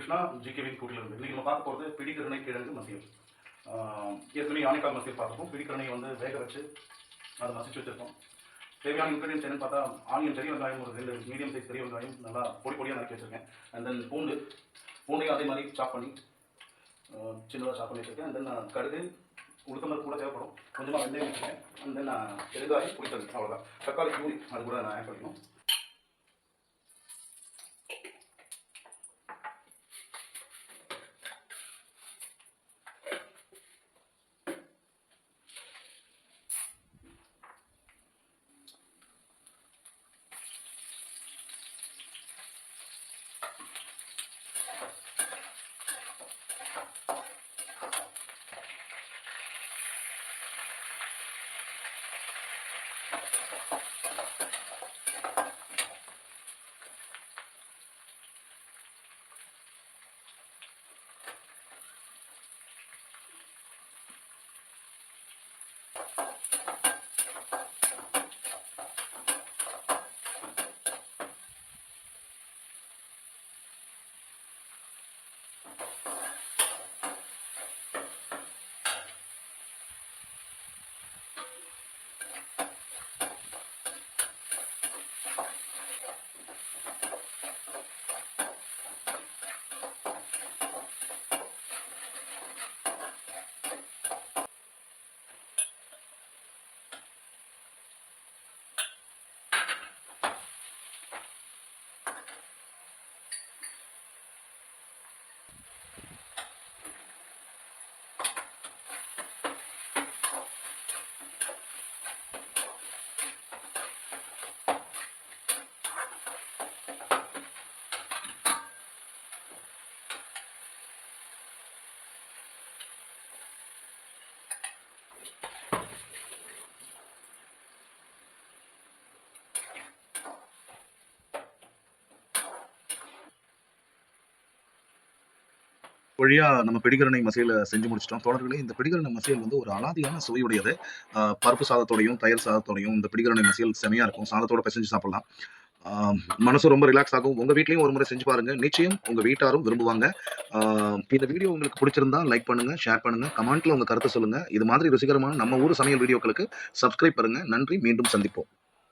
கிருஷ்ணா ஜிகேவின் கூட்டில் இருந்து. நீங்கள் நம்ம பார்க்க போகிறது பிடிக்கருணை கிழங்கு மசியல். ஏற்கனவே யானைக்கால் மசியல் பார்த்துருக்கோம் பிடிக்கருணையை வந்து வேக வச்சு அதை மசிச்சு வச்சிருக்கோம் தேவையான இன்க்ரீடியன்ஸ் என்னன்னு பார்த்தா ஆனியன் பெரிய வெங்காயம் ஒரு ரெண்டு மீடியம் சைஸ் பெரிய வெங்காயம் நல்லா பொடி பொடியாக நறுக்கி வச்சுருக்கேன். அண்ட் தென் பூண்டு. பூண்டையும் அதே மாதிரி சாப் பண்ணி சின்னதாக சாப் பண்ணி வச்சுருக்கேன். அண்ட் தென் கடுகு உளுத்தம்பருப்பு கூட தேவைப்படும். கொஞ்சமாக வெந்தயம் வச்சுருக்கேன். அண்ட் தென் பெருங்காயம் புளித்தது அவ்வளோதான் தக்காளி பூரி அது கூட நான் ஆட் பண்ணிக்கணும். வழியாக நம்ம பிடிகரணை மசியலை செஞ்சு முடிச்சிட்டோம். தோழர்களே இந்த பிடிகரணை மசியல் வந்து ஒரு அலாதியான சுவையுடையது. பருப்பு சாதத்தோடையும் தயிர் சாதத்தோடையும் இந்த பிடிகரணை மசியல் செமையாக இருக்கும். சாதத்தோட பிசைஞ்சு சாப்பிடலாம். மனசு ரொம்ப ரிலாக்ஸ் ஆகும். உங்க வீட்லயும் ஒரு முறை செஞ்சு பாருங்க. நிச்சயம் உங்க வீட்டாரும் விரும்புவாங்க. இந்த வீடியோ உங்களுக்கு பிடிச்சிருந்தா லைக் பண்ணுங்க ஷேர் பண்ணுங்க கமெண்ட்ல உங்க கருத்தை சொல்லுங்க. இது மாதிரி ருசிகரமான நம்ம ஊர் சமையல் வீடியோக்களுக்கு சப்ஸ்கிரைப் பண்ணுங்க. நன்றி. மீண்டும் சந்திப்போம்.